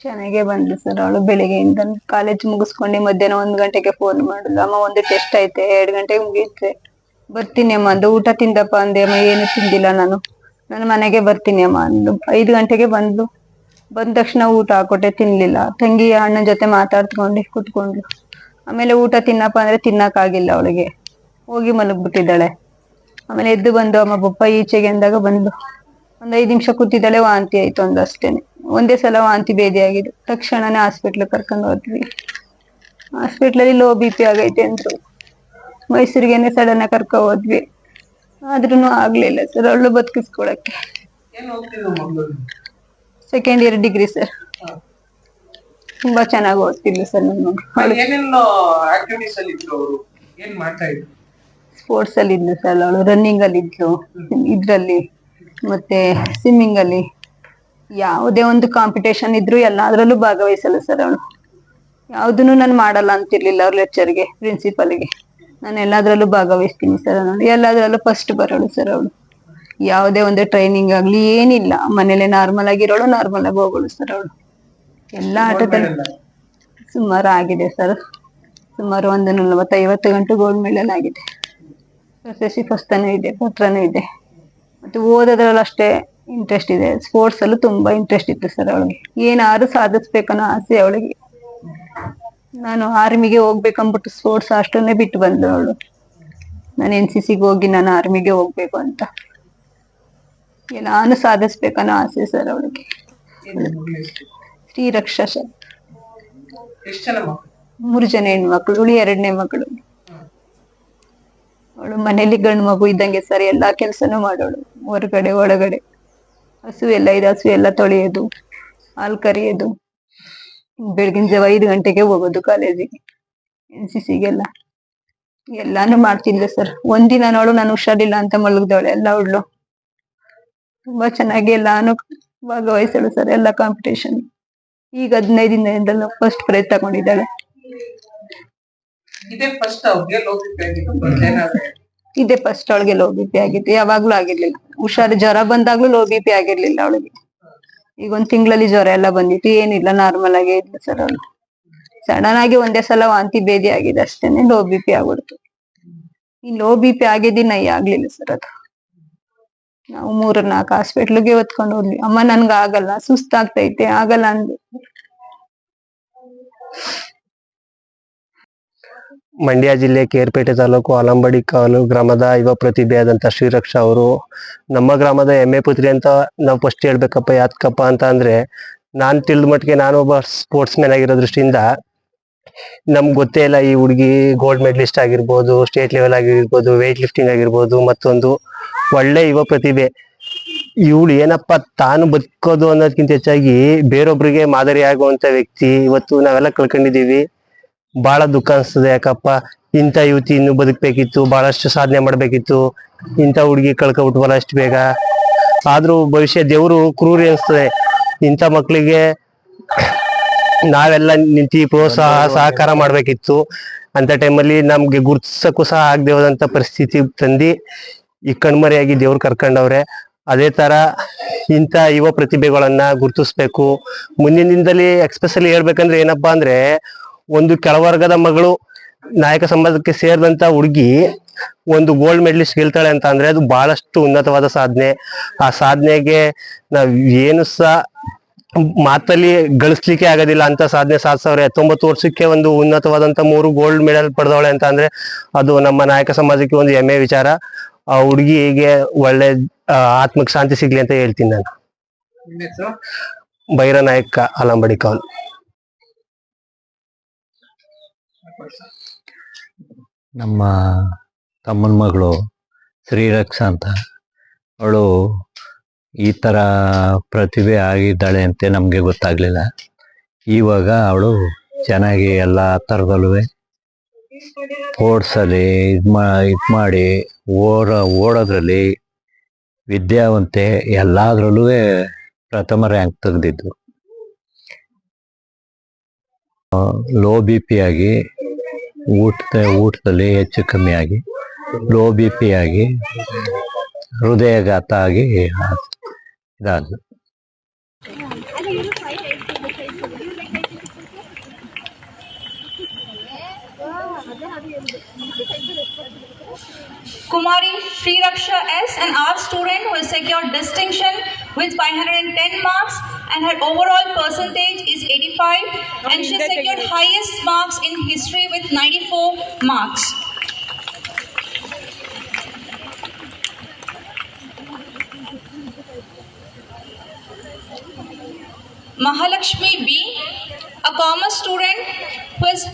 ಚೆನ್ನಾಗೇ ಬಂದ್ಲು ಸರ್ ಅವಳು ಬೆಳಿಗ್ಗೆಯಿಂದ. ಕಾಲೇಜ್ ಮುಗಿಸ್ಕೊಂಡು ಮಧ್ಯಾಹ್ನ ಒಂದ್ ಗಂಟೆಗೆ ಫೋನ್ ಮಾಡಿದ್ಲು ಅಮ್ಮ ಒಂದು ಟೆಸ್ಟ್ ಐತೆ, ಎರಡ್ ಗಂಟೆಗೆ ಮುಗಿಯುತ್ತೆ ಬರ್ತೀನಿ ಅಮ್ಮ ಅಂದು. ಊಟ ತಿಂದಪ್ಪ ಅಂದೆ, ಅಮ್ಮ, ಏನು ತಿಂದಿಲ್ಲ ನಾನು. ನನ್ನ ಮನೆಗೆ ಬರ್ತೀನಿ ಅಮ್ಮ ಅಂದ್ಲು ಐದು ಗಂಟೆಗೆ ಬಂದ್ಲು. ಬಂದ ತಕ್ಷಣ ಊಟ ಹಾಕೊಟ್ಟೆ, ತಿನ್ಲಿಲ್ಲ. ತಂಗಿ ಅಣ್ಣನ ಜೊತೆ ಮಾತಾಡ್ಕೊಂಡು ಕುತ್ಕೊಂಡ್ಲು. ಆಮೇಲೆ ಊಟ ತಿನ್ನಪ್ಪ ಅಂದ್ರೆ ತಿನ್ನಕ್ಕಾಗಿಲ್ಲ ಅವಳಿಗೆ. ಹೋಗಿ ಮಲಗ್ಬಿಟ್ಟಿದ್ದಾಳೆ. ಆಮೇಲೆ ಎದ್ದು ಬಂದು, ಅಮ್ಮ, ಪಪ್ಪ ಈಚೆಗೆ ಅಂದಾಗ ಬಂದ್ಲು. ಒಂದ್ ಐದ್ ನಿಮಿಷ ಕೂತಿದ್ದಾಳೆ ವಾಂತಿ ಆಯ್ತು ಒಂದು ಅಷ್ಟೇನೆ ಒಂದೇ ಸಲ ವಾಂತಿ ಭೇದಿ ಆಗಿದೆ ತಕ್ಷಣನೇ ಹಾಸ್ಪಿಟ್ಲ್ ಕರ್ಕೊಂಡು ಹೋದ್ವಿ. ಹಾಸ್ಪಿಟ್ಲಲ್ಲಿ ಲೋ ಬಿ ಪಿ ಆಗೈತೆ ಅಂದ್ರು. ಮೈಸೂರಿಗೇನೆ ಸಡನ್ ಆಗಿ ಕರ್ಕೊ ಹೋದ್ವಿ. ಆದ್ರೂ ಆಗ್ಲಿಲ್ಲ ಸರ್ ಅವಳು ಬದುಕಿಸ್ಕೊಳಕ್ಕೆ. ಸೆಕೆಂಡ್ ಇಯರ್ ಡಿಗ್ರಿ ಸರ್ ತುಂಬಾ ಚೆನ್ನಾಗಿ ಓದ್ತಿದ್ಲು ಸರ್ ನನ್ನ ಸ್ಪೋರ್ಟ್ಸ್ ಅಲ್ಲಿ ಇದ್ಲು ಸರ್ ಅವಳು ರನ್ನಿಂಗ್ ಅಲ್ಲಿ ಇದ್ಲು. ಇದ್ರಲ್ಲಿ. ಮತ್ತೆ ಸ್ವಿಮ್ಮಿಂಗ್ ಅಲ್ಲಿ ಯಾವುದೇ ಒಂದು ಕಾಂಪಿಟೇಷನ್ ಇದ್ರು ಎಲ್ಲಾದ್ರಲ್ಲೂ ಭಾಗವಹಿಸಲ್ಲ ಸರ್ ಅವಳು ಯಾವ್ದನ್ನು ನಾನು ಮಾಡಲ್ಲ ಅಂತಿರ್ಲಿಲ್ಲ ಅವ್ರ ಲೆಕ್ಚರ್ಗೆ ಪ್ರಿನ್ಸಿಪಲ್ಗೆ ನಾನು ಎಲ್ಲಾದ್ರಲ್ಲೂ ಭಾಗವಹಿಸ್ತೀನಿ ಸರ್ ನಾನು ಎಲ್ಲಾದ್ರಲ್ಲೂ ಫಸ್ಟ್ ಬರೋಳು ಸರ್ ಅವಳು. ಯಾವುದೇ ಒಂದು ಟ್ರೈನಿಂಗ್ ಆಗ್ಲಿ ಏನಿಲ್ಲ. ಮನೇಲೆ ನಾರ್ಮಲ್ ಆಗಿರೋಳು ನಾರ್ಮಲ್ ಆಗಿ ಹೋಗೋಳು ಸರ್ ಅವಳು. ಎಲ್ಲಾ ಆಟದಲ್ಲಿ ಸುಮಾರು ಆಗಿದೆ ಸರ್ ಸುಮಾರು ಒಂದು ನಲ್ವತ್ತೈವತ್ತು ಗಂಟೆ ಗೋಲ್ಡ್ ಮೆಡಲ್ ಆಗಿದೆ. ಪ್ರಶಸ್ತಿ ಪುಸ್ತಕನೂ ಇದೆ, ಪತ್ರನೂ ಇದೆ. ಮತ್ತೆ ಓದೋದ್ರಲ್ಲಿ ಅಷ್ಟೇ ಇಂಟ್ರೆಸ್ಟ್ ಇದೆ. ಸ್ಪೋರ್ಟ್ಸ್ ಅಲ್ಲೂ ತುಂಬಾ ಇಂಟ್ರೆಸ್ಟ್ ಇತ್ತು ಸರ್ ಅವಳಿಗೆ. ಏನಾದ್ರು ಸಾಧಿಸ್ಬೇಕನ್ನೋ ಆಸೆ ಅವಳಿಗೆ. ನಾನು ಆರ್ಮಿಗೆ ಹೋಗ್ಬೇಕಂದ್ಬಿಟ್ಟು ಸ್ಪೋರ್ಟ್ಸ್ ಅಷ್ಟನ್ನೇ ಬಿಟ್ಟು ಬಂದು ಅವಳು. ನಾನು ಎನ್ ಸಿ ಸಿಗೆ ಹೋಗಿ ನಾನು ಆರ್ಮಿಗೆ ಹೋಗ್ಬೇಕು ಅಂತ. ನಾನು ಸಾಧಿಸ್ಬೇಕನ್ನೋ ಆಸೆ ಸರ್ ಅವಳಿಗೆ. ಶ್ರೀರಕ್ಷಾ ಸರ್ ಮೂರು ಜನ ಹೆಣ್ಮಕ್ಳು ಉಳಿ ಎರಡನೇ ಮಕ್ಕಳು ಅವಳು ಮನೇಲಿ ಗಂಡು ಮಗು ಇದ್ದಂಗೆ ಸರ್ ಎಲ್ಲಾ ಕೆಲ್ಸನೂ ಮಾಡೋಳು. ಹೊರಗಡೆ, ಒಳಗಡೆ. ಹಸು ಎಲ್ಲ ಇದೆ ಹಸು ಎಲ್ಲ ತೊಳೆಯೋದು, ಹಾಲು ಕರಿಯೋದು. ಬೆಳಗಿನ ಜಾವ ಐದು ಗಂಟೆಗೆ ಹೋಗೋದು ಕಾಲೇಜಿಗೆ ಎನ್ ಸಿ ಸಿಗೆಲ್ಲ ಎಲ್ಲಾನು ಮಾಡ್ತಿದ್ಲು ಸರ್ ಒಂದಿನ ನೋಡು ನಾನು ಹುಷಾರಿಲ್ಲ ಅಂತ ಮಲಗ್ದವಳೆ, ಎಲ್ಲ ಅವಳು. ತುಂಬಾ ಚೆನ್ನಾಗಿ ಎಲ್ಲಾನು ಭಾಗವಹಿಸಳು ಸರ್ ಎಲ್ಲ ಕಾಂಪಿಟೇಷನ್ ಈಗ ದಿನದಿಂದಲೂ ಫಸ್ಟ್ ಪ್ರೈಸ್ ತಗೊಂಡಿದ್ದಾಳೆ. ಇದೇ ಫಸ್ಟ್ ಅವಳಿಗೆ ಲೋ ಬಿ ಪಿ ಆಗಿತ್ತು, ಯಾವಾಗ್ಲೂ ಆಗಿರ್ಲಿಲ್ಲ. ಹುಷಾರು ಜ್ವರ ಬಂದಾಗ್ಲೂ ಲೋ ಬಿ ಪಿ ಆಗಿರ್ಲಿಲ್ಲ ಅವಳಿಗೆ. ಈಗ ಒಂದ್ ತಿಂಗಳಲ್ಲಿ ಜ್ವರ ಎಲ್ಲ ಬಂದಿತ್ತು, ಏನಿಲ್ಲ ನಾರ್ಮಲ್ ಆಗೇ ಇದ್ಲು ಸರ್ ಅವಳು. ಸಡನ್ ಆಗಿ ಒಂದೇ ಸಲ ವಾಂತಿ ಭೇದಿ ಆಗಿದೆ ಅಷ್ಟೇನೆ ಲೋ ಬಿ ಪಿ ಆಗ್ಬಿಡ್ತು. ಈ ಲೋ ಬಿ ಪಿ ನೈ ಆಗ್ಲಿಲ್ಲ ಸರ್ ಅದು. ನಾವು ಮೂರ್ ನಾಲ್ಕು ಹಾಸ್ಪಿಟ್ಲಿಗೆ ಹೊತ್ಕೊಂಡು ಹೋದ್ವಿ. ಅಮ್ಮ ನನ್ಗ ಆಗಲ್ಲ, ಸುಸ್ತಾಗ್ತೈತೆ, ಆಗಲ್ಲ ಅಂದ್ವಿ. ಮಂಡ್ಯ ಜಿಲ್ಲೆ ಕೇರ್ಪೇಟೆ ತಾಲೂಕು ಆಲಂಬಡಿ ಕಾಲು ಗ್ರಾಮದ ಯುವ ಪ್ರತಿಭೆ ಆದಂತ ಶ್ರೀರಕ್ಷಾ ಅವರು, ನಮ್ಮ ಗ್ರಾಮದ ಎಮ್ಮೆ ಪುತ್ರಿ ಅಂತ ನಾವು ಫಸ್ಟ್ ಹೇಳ್ಬೇಕಪ್ಪ ಯಾತ್ಕಪ್ಪ ಅಂತ ಅಂದ್ರೆ, ನಾನ್ ತಿಳಿದ ಮಟ್ಟಿಗೆ ನಾನು ಒಬ್ಬ ಸ್ಪೋರ್ಟ್ಸ್ ಮ್ಯಾನ್ ಆಗಿರೋ ದೃಷ್ಟಿಯಿಂದ ನಮ್ಗೆ ಗೊತ್ತೇ ಇಲ್ಲ ಈ ಹುಡುಗಿ ಗೋಲ್ಡ್ ಮೆಡಲಿಸ್ಟ್ ಆಗಿರ್ಬೋದು ಸ್ಟೇಟ್ ಲೆವೆಲ್ ಆಗಿರ್ಬೋದು ವೆಯ್ಟ್ ಲಿಫ್ಟಿಂಗ್ ಆಗಿರ್ಬೋದು, ಮತ್ತೊಂದು ಒಳ್ಳೆ ಯುವ ಪ್ರತಿಭೆ. ಇವಳು ಏನಪ್ಪ ತಾನು ಬದುಕೋದು ಅನ್ನೋದಕ್ಕಿಂತ ಹೆಚ್ಚಾಗಿ ಬೇರೊಬ್ರಿಗೆ ಮಾದರಿ ಆಗುವಂತ ವ್ಯಕ್ತಿ, ಇವತ್ತು ನಾವೆಲ್ಲ ಕಳ್ಕೊಂಡಿದೀವಿ ಬಹಳ ದುಃಖ ಅನ್ಸ್ತದೆ. ಯಾಕಪ್ಪ? ಇಂಥ ಯುವತಿ ಇನ್ನು ಬದುಕಬೇಕಿತ್ತು ಬಹಳಷ್ಟು ಸಾಧನೆ ಮಾಡಬೇಕಿತ್ತು. ಇಂಥ ಹುಡುಗಿ ಕಳ್ಕೊಬಿಟ್ವಲ್ಲ ಅಷ್ಟು ಬೇಗ. ಆದ್ರೂ ಭವಿಷ್ಯ ದೇವರು ಕ್ರೂರಿ ಅನಿಸ್ತದೆ. ಇಂಥ ಮಕ್ಕಳಿಗೆ ನಾವೆಲ್ಲ ನಿಂತಿ ಪ್ರೋತ್ಸಾಹ, ಸಹಕಾರ ಮಾಡ್ಬೇಕಿತ್ತು. ಅಂತ ಟೈಮಲ್ಲಿ ನಮ್ಗೆ ಗುರ್ತಿಸಕ್ಕೂ ಸಹ ಆಗದೆ ಹೋದಂತ ಪರಿಸ್ಥಿತಿ ತಂದಿ ಈ ಕಣ್ಮರೆಯಾಗಿ ದೇವ್ರು ಕರ್ಕೊಂಡವ್ರೆ. ಅದೇ ತರ ಇಂಥ ಯುವ ಪ್ರತಿಭೆಗಳನ್ನ ಗುರುತಿಸ್ಬೇಕು. ಮುಂದಿನ ದಿನದಲ್ಲಿ ಎಕ್ಸ್ಪೆಷಲಿ ಹೇಳ್ಬೇಕಂದ್ರೆ ಏನಪ್ಪಾ ಅಂದ್ರೆ ಒಂದು ಕೆಳವರ್ಗದ ಮಗಳು ನಾಯಕ ಸಮಾಜಕ್ಕೆ ಸೇರಿದಂತ ಹುಡುಗಿ ಒಂದು ಗೋಲ್ಡ್ ಮೆಡಲಿಸ್ಟ್ ಗೆಲ್ತಾಳೆ ಅಂತ ಅಂದ್ರೆ ಅದು ಬಹಳಷ್ಟು ಉನ್ನತವಾದ ಸಾಧನೆ. ಆ ಸಾಧನೆಗೆ ನಾವ್ ಏನು ಸಹ ಮಾತಲ್ಲಿ ಗಳಿಸ್ಲಿಕ್ಕೆ ಆಗೋದಿಲ್ಲ ಅಂತ ಸಾಧನೆ ಸಾಧಿಸವ್ರೆ. ಹತ್ತೊಂಬತ್ತು ವರ್ಷಕ್ಕೆ ಒಂದು ಉನ್ನತವಾದಂತ ಮೂರು ಗೋಲ್ಡ್ ಮೆಡಲ್ ಪಡೆದವಳೆ ಅಂತ ಅಂದ್ರೆ ಅದು ನಮ್ಮ ನಾಯಕ ಸಮಾಜಕ್ಕೆ ಒಂದು ಹೆಮ್ಮೆ ವಿಚಾರ. ಆ ಹುಡುಗಿಗೆ ಒಳ್ಳೆ ಆತ್ಮಕ್ ಆತ್ಮಕ್ಕೆ ಶಾಂತಿ ಸಿಗ್ಲಿ ಅಂತ ಹೇಳ್ತೀನಿ ನಾನು. ಭೈರ ನಾಯಕ ಅಲಂಬಡಿ ಕಾಲ್ ನಮ್ಮ ತಮ್ಮನ ಮಗಳು ಶ್ರೀರಕ್ಷ ಅಂತ. ಅವಳು ಈ ಥರ ಪ್ರತಿಭೆ ಆಗಿದ್ದಾಳೆ ಅಂತ ನಮಗೆ ಗೊತ್ತಾಗ್ಲಿಲ್ಲ. ಇವಾಗ ಅವಳು ಚೆನ್ನಾಗಿ ಎಲ್ಲ ಥರದಲ್ಲೂ ಸ್ಪೋರ್ಟ್ಸಲ್ಲಿ ಇದು ಮಾ, ಇದು ಮಾಡಿ ಓಡ ಓಡೋದ್ರಲ್ಲಿ ವಿದ್ಯಾವಂತೆ ಎಲ್ಲದರಲ್ಲೂ ಪ್ರಥಮ ರ್ಯಾಂಕ್ ತೆಗೆದಿದ್ದು. ಲೋ ಬಿ ಪಿ ಆಗಿ ಊಟದ ಊಟದಲ್ಲಿ ಹೆಚ್ಚು ಕಮ್ಮಿ ಆಗಿ ಲೋ ಬಿ ಪಿ ಆಗಿ ಹೃದಯಾಘಾತ ಆಗಿ ಇದಾದ್ಲು Kumari Sri Raksha S, an art student who has secured distinction with 510 marks and her overall percentage is 85 and she secured highest marks in history with 94 marks. Mahalakshmi B, a commerce student who has